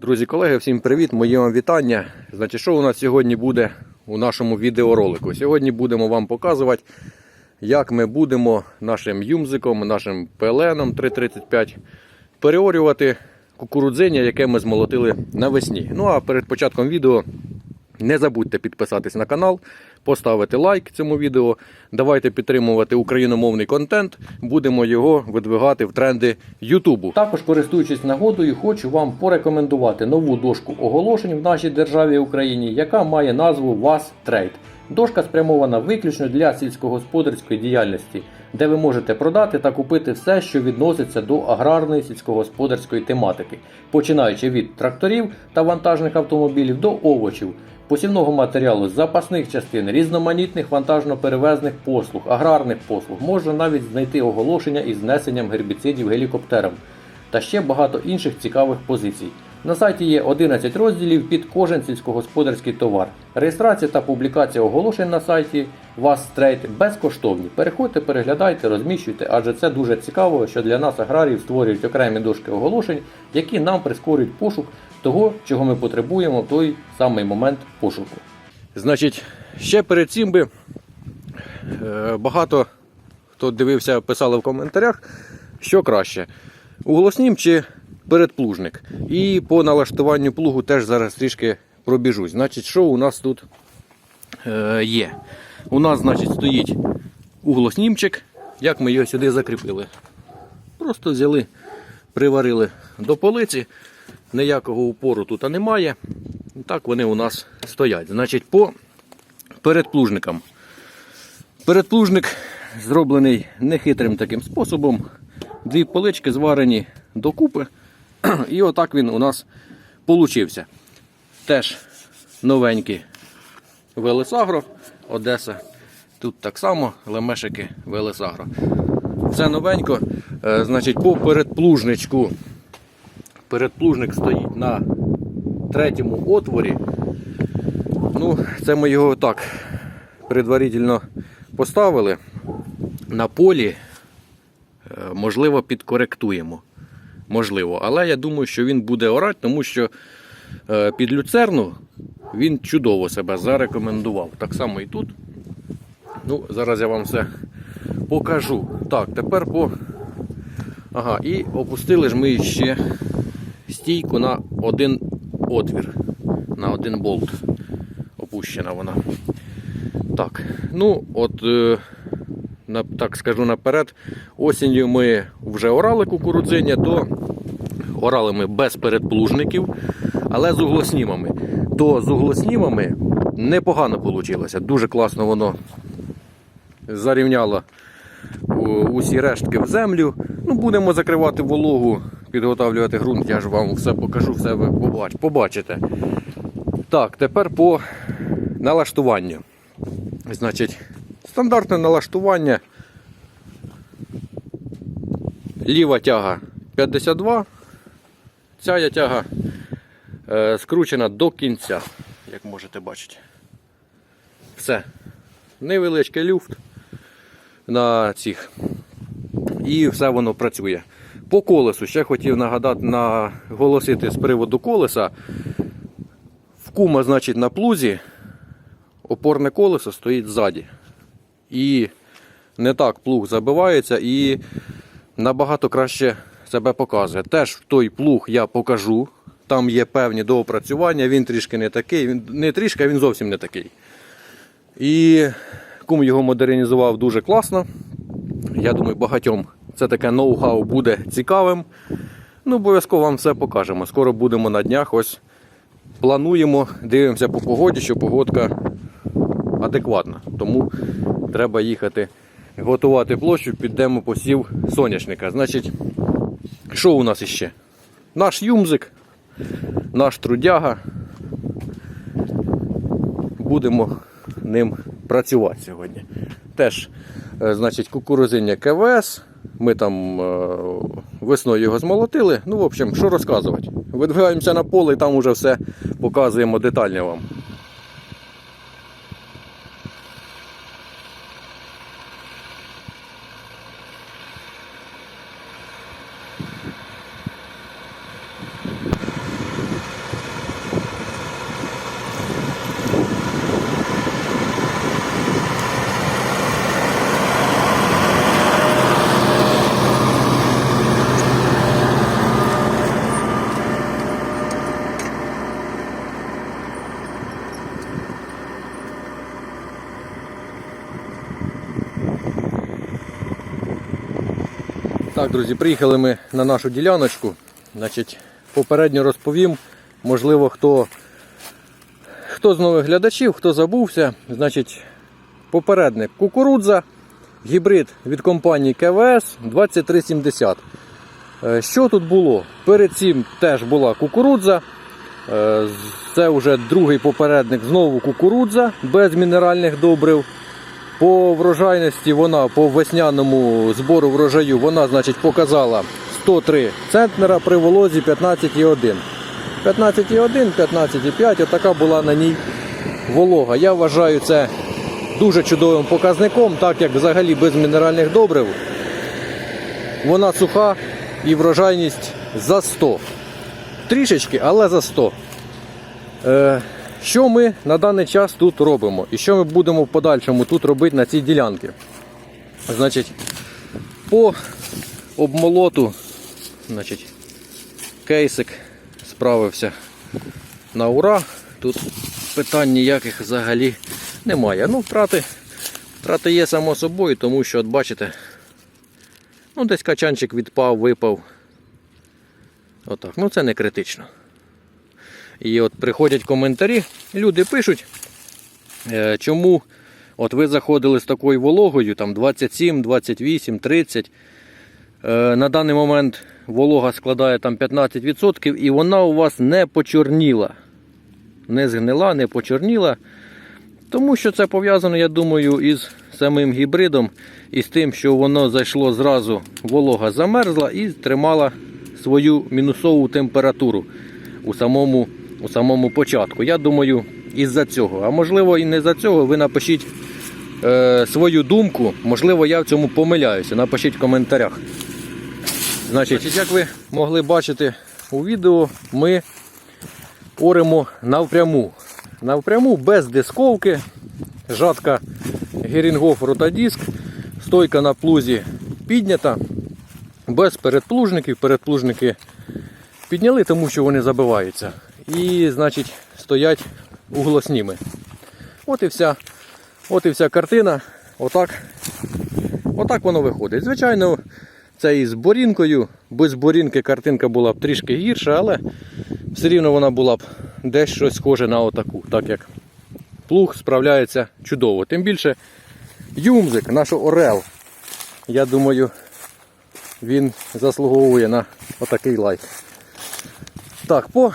Друзі, колеги, всім привіт! Моє вам вітання. Значить, що у нас сьогодні буде у нашому відеоролику? Сьогодні будемо вам показувати, як ми будемо нашим юмзиком, нашим пеленом 335 переорювати кукурудзиння, яке ми змолотили навесні. Ну а перед початком відео не забудьте підписатись на канал, поставити лайк цьому відео. Давайте підтримувати україномовний контент. Будемо його видвигати в тренди Ютубу. Також користуючись нагодою, хочу вам порекомендувати нову дошку оголошень в нашій державі Україні, яка має назву вас Трейд. Дошка спрямована виключно для сільськогосподарської діяльності, де ви можете продати та купити все, що відноситься до аграрної сільськогосподарської тематики, починаючи від тракторів та вантажних автомобілів до овочів, посівного матеріалу, запасних частин, різноманітних вантажно-перевезних послуг, аграрних послуг, можна навіть знайти оголошення із знесенням гербіцидів гелікоптером та ще багато інших цікавих позицій. На сайті є 11 розділів під кожен сільськогосподарський товар. Реєстрація та публікація оголошень на сайті вас Трейд безкоштовні. Переходьте, переглядайте, розміщуйте, адже це дуже цікаво, що для нас аграріїв створюють окремі дошки оголошень, які нам прискорюють пошук того, чого ми потребуємо в той самий момент пошуку. Значить, ще перед цим би е, багато хто дивився, писали в коментарях, що краще. Уголоснім чи передплужник. І по налаштуванню плугу теж зараз трішки пробіжусь. Значить, що у нас тут е, є? У нас, значить, стоїть углоснімчик. Як ми його сюди закріпили? Просто взяли, приварили до полиці. Ніякого упору тут немає. Так вони у нас стоять. Значить, по передплужникам. Передплужник зроблений нехитрим таким способом. Дві полички зварені докупи. І отак він у нас получився. Теж новенький Велесагро, Одеса. Тут так само лемешики Велесагро. Все новенько. Е, Значить, по передплужничку. Передплужник стоїть на третьому отворі. Ну, це ми його так предварительно поставили на полі. Е, Можливо, підкоректуємо. Можливо, але я думаю, що він буде орати, тому що е, під люцерну він чудово себе зарекомендував. Так само і тут. Ну, Зараз я вам все покажу. Так, тепер по. Ага, і опустили ж ми ще стійку на один отвір, на один болт. Опущена вона. Так, ну от. Е, на- так скажу наперед, осінню ми вже орали кукурудзиння, то орали ми без передплужників, але з углоснімами. То з углоснімами непогано вийшло. Дуже класно воно зарівняло усі рештки в землю. Ну, будемо закривати вологу, підготовлювати ґрунт, я ж вам все покажу, все ви побач- побачите. Так, тепер по налаштуванню. Значить, стандартне налаштування. Ліва тяга 52. Ця тяга е, скручена до кінця, як можете бачити. Все. Невеличкий люфт на цих. І все воно працює. По колесу ще хотів нагадати наголосити з приводу колеса. В кума, значить, на плузі опорне колесо стоїть ззаді. І не так плуг забивається і набагато краще себе показує. Теж в той плуг я покажу. Там є певні доопрацювання, він трішки не такий, не трішки, а він зовсім не такий. І кум його модернізував дуже класно. Я думаю, багатьом це таке ноу-хау буде цікавим. Ну, обов'язково вам все покажемо. Скоро будемо на днях. Ось плануємо, дивимося по погоді, що погодка адекватна. Тому треба їхати готувати площу під демо посів соняшника. Значить, що у нас іще? Наш юмзик, наш трудяга. Будемо ним працювати сьогодні. Теж, е, значить, кукурузиння КВС. Ми там е, весною його змолотили. Ну, в общем, що розказувати? Видвигаємося на поле і там уже все показуємо детально вам. Так, друзі, приїхали ми на нашу діляночку. Значить, попередньо розповім, можливо, хто, хто з нових глядачів, хто забувся. Значить, попередник кукурудза, гібрид від компанії КВС 2370. Е, Що тут було? Перед цим теж була кукурудза. Е, Це вже другий попередник, знову кукурудза без мінеральних добрив. По врожайності вона по весняному збору врожаю вона значить, показала 103 центнера при волозі 15,1. 15,1, 15,5, отака була на ній волога. Я вважаю це дуже чудовим показником, так як взагалі без мінеральних добрив вона суха і врожайність за 100. Трішечки, але за 100. Е, що ми на даний час тут робимо? І що ми будемо в подальшому тут робити на цій ділянці? Значить, по обмолоту, значить, кейсик справився на ура. Тут питань ніяких взагалі немає. Ну, втрати, втрати є само собою, тому що, от бачите, ну, десь качанчик відпав, випав. Отак. Ну це не критично. І от приходять коментарі, люди пишуть, е, чому от ви заходили з такою вологою, там 27, 28, 30. Е, На даний момент волога складає там 15% і вона у вас не почорніла. Не згнила, не почорніла. Тому що це пов'язано, я думаю, із самим гібридом і з тим, що воно зайшло зразу, волога замерзла і тримала свою мінусову температуру у самому, у самому початку. Я думаю, із-за цього. А можливо і не за цього. Ви напишіть е, свою думку. Можливо, я в цьому помиляюся. Напишіть в коментарях. Значить, як ви могли бачити у відео, ми оремо навпряму. Навпряму без дисковки. Жатка Герінгоф ротодиск. Стойка на плузі піднята. Без передплужників. Передплужники підняли, тому що вони забиваються. І, значить, стоять углосніми. От і вся, от і вся картина. Отак, отак воно виходить. Звичайно, це із борінкою. Без борінки картинка була б трішки гірша, але все рівно вона була б десь схоже на отаку, так як плуг справляється чудово. Тим більше юмзик, наш орел. Я думаю, він заслуговує на отакий лайк. Так, по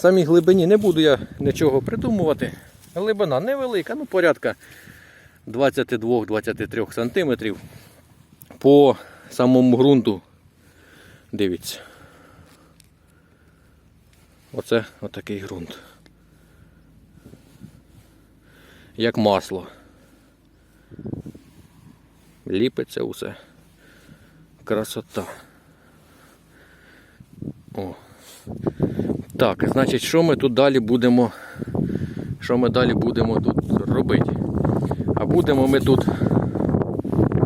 самій глибині не буду я нічого придумувати. Глибина невелика, ну порядка 22-23 см. По самому ґрунту, дивіться. Оце отакий ґрунт. Як масло. Ліпиться усе. Красота. О. Так, значить, що ми тут далі будемо? Що ми далі будемо тут робити? А будемо ми тут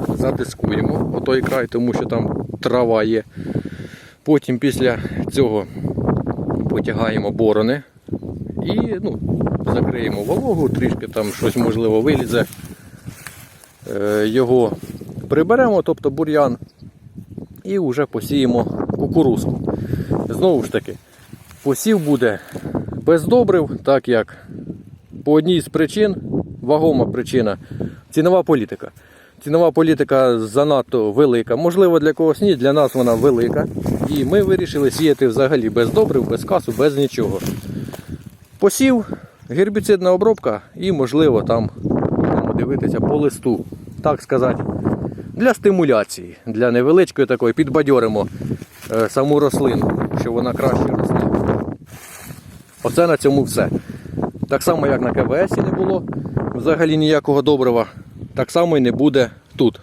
затискуємо отой край, тому що там трава є. Потім після цього потягаємо борони і ну, закриємо вологу, трішки там щось можливо вилізе. Е, Його приберемо, тобто бур'ян, і вже посіємо кукурузку. Знову ж таки, посів буде без добрив, так як по одній з причин, вагома причина, цінова політика. Цінова політика занадто велика. Можливо, для когось ні, для нас вона велика. І ми вирішили сіяти взагалі без добрив, без касу, без нічого. Посів, гербіцидна обробка і, можливо, там будемо дивитися по листу. Так сказати, для стимуляції, для невеличкої такої, підбадьоримо е, саму рослину, щоб вона краще. Оце на цьому все. Так само, як на КВС не було взагалі ніякого добрива, так само і не буде тут.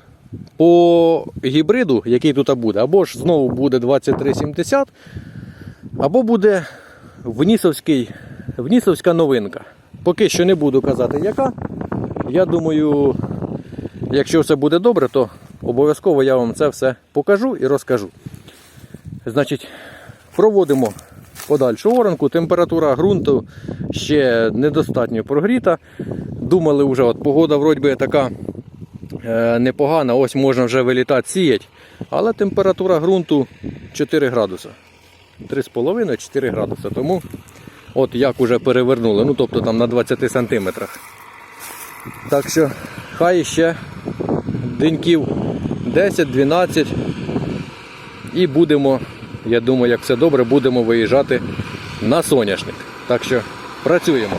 По гібриду, який тут буде, або ж знову буде 2370, або буде внісовський, внісовська новинка. Поки що не буду казати, яка. Я думаю, якщо все буде добре, то обов'язково я вам це все покажу і розкажу. Значить, проводимо подальшу оранку. Температура ґрунту ще недостатньо прогріта. Думали вже, от погода вроді така е, непогана. Ось можна вже вилітати сіять. Але температура ґрунту 4 градуса. 3,5-4 градуса. Тому от як уже перевернули. Ну тобто там на 20 сантиметрах. Так що хай ще деньків 10-12 і будемо, я думаю, як все добре, будемо виїжджати на соняшник. Так що працюємо.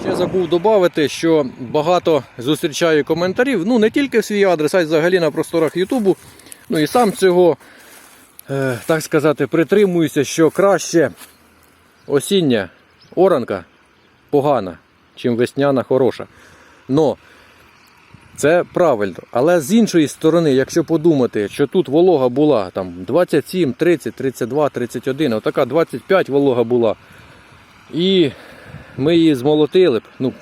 Ще забув додати, що багато зустрічаю коментарів, ну не тільки в свій адрес, а й взагалі на просторах Ютубу. Ну і сам цього, е, так сказати, притримуюся, що краще осіння оранка погана, чим весняна хороша. Но це правильно. Але з іншої сторони, якщо подумати, що тут волога була там 27, 30, 32, 31, отака 25 волога була. І ми її змолотили б. Ну,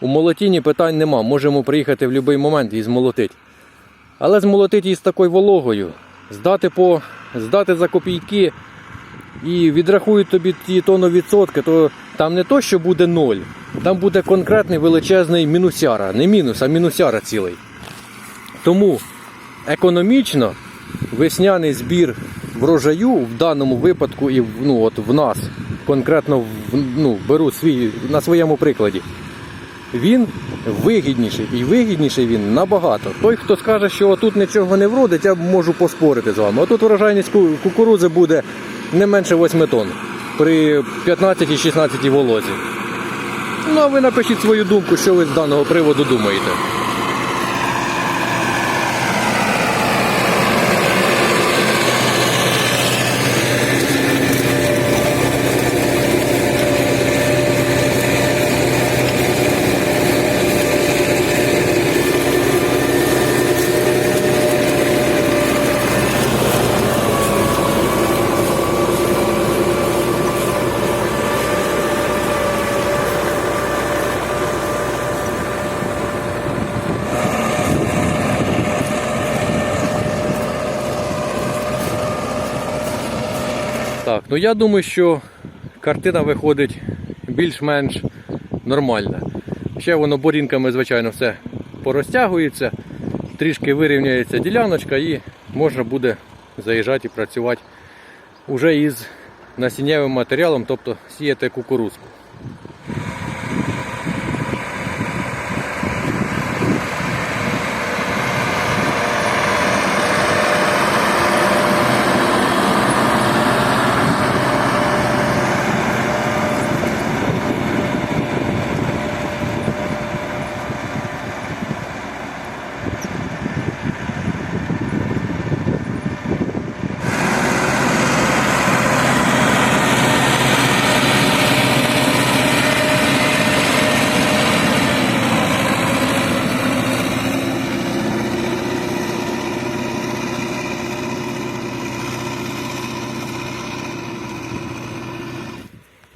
у молотінні питань нема. Можемо приїхати в будь-який момент і змолотити. Але змолотити її з такою вологою, здати, по, здати за копійки і відрахують тобі ті тонну відсотки, то там не то, що буде ноль, там буде конкретний величезний мінусяра. Не мінус, а мінусяра цілий. Тому економічно весняний збір врожаю в даному випадку і ну, от в нас, конкретно ну, беру свій, на своєму прикладі, він вигідніший. І вигідніший він набагато. Той, хто скаже, що тут нічого не вродить, я можу поспорити з вами. А тут врожайність кукурудзи буде не менше 8 тонн при 15-16 волозі. Ну, а ви напишіть свою думку, що ви з даного приводу думаєте. Ну я думаю, що картина виходить більш-менш нормальна. Ще воно борінками, звичайно, все порозтягується, трішки вирівняється діляночка і можна буде заїжджати і працювати уже із насіннєвим матеріалом, тобто сіяти кукурузку.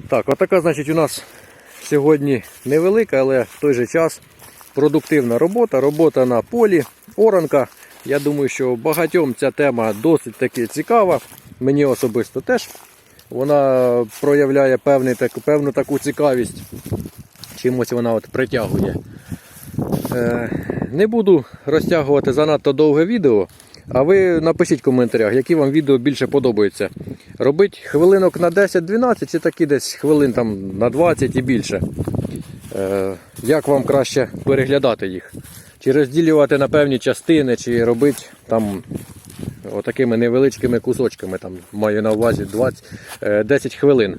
Так, отака, значить, у нас сьогодні невелика, але в той же час продуктивна робота. Робота на полі, оранка. Я думаю, що багатьом ця тема досить таки цікава. Мені особисто теж. Вона проявляє певний, так, певну таку цікавість. Чимось вона от притягує. Е, не буду розтягувати занадто довге відео. А ви напишіть в коментарях, які вам відео більше подобаються. Робить хвилинок на 10-12 чи такі десь хвилин там на 20 і більше. Е, як вам краще переглядати їх? Чи розділювати на певні частини, чи робити там отакими невеличкими кусочками, там маю на увазі 20, е, 10 хвилин.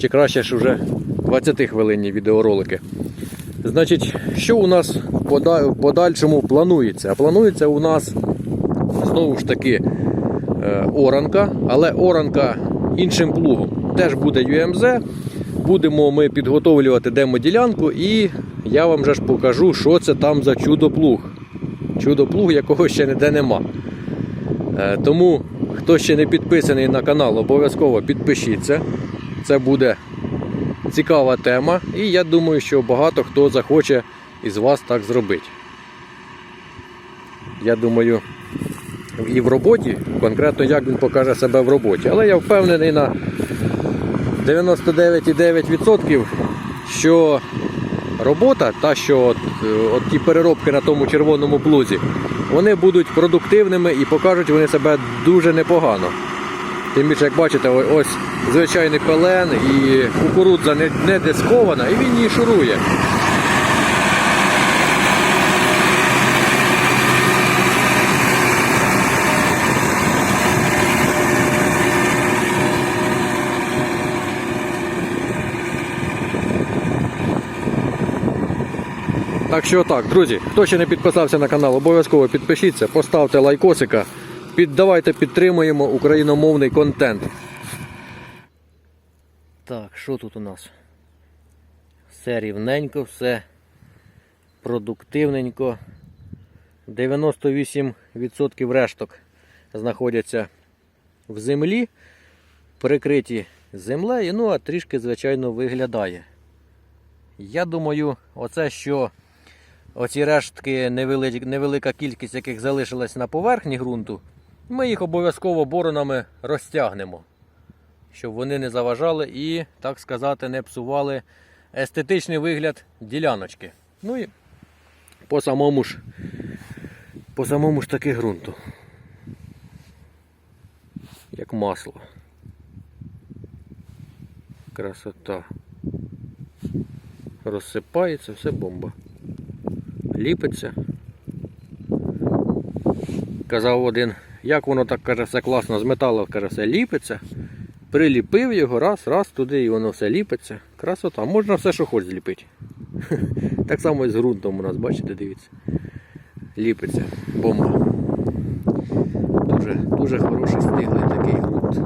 Чи краще ж уже 20 хвилинні відеоролики. Значить, що у нас в подальшому планується? Планується у нас знову ж таки е, оранка, але оранка іншим плугом. Теж буде UMZ. Будемо ми підготовлювати демоділянку і я вам же ж покажу, що це там за чудо-плуг. Чудо-плуг, якого ще ніде нема. Е, Тому, хто ще не підписаний на канал, обов'язково підпишіться. це буде цікава тема, і я думаю, що багато хто захоче із вас так зробити. Я думаю, і в роботі, конкретно як він покаже себе в роботі. Але я впевнений на 99,9%, що робота, та що от, от ті переробки на тому червоному блузі, вони будуть продуктивними і покажуть вони себе дуже непогано. Тим більше, як бачите, ось звичайний пелен і кукурудза не дискована, і він її шурує. Так що так, друзі, хто ще не підписався на канал, обов'язково підпишіться, поставте лайкосика, під, давайте підтримуємо україномовний контент. Так, що тут у нас? Все рівненько, все продуктивненько. 98% решток знаходяться в землі, прикриті землею, ну а трішки, звичайно, виглядає. Я думаю, оце що оці рештки, невелика, кількість яких залишилась на поверхні ґрунту, ми їх обов'язково боронами розтягнемо, щоб вони не заважали і, так сказати, не псували естетичний вигляд діляночки. Ну і по самому ж, по самому ж таки ґрунту. Як масло. Красота. Розсипається, все бомба ліпиться. Казав один, як воно так каже, все класно з металу каже, все ліпиться. Приліпив його, раз, раз, туди і воно все ліпиться. Красота, можна все, що хоч зліпити. Так само і з ґрунтом у нас, бачите, дивіться. Ліпиться бомба. Дуже, дуже хороший стиглий такий ґрунт.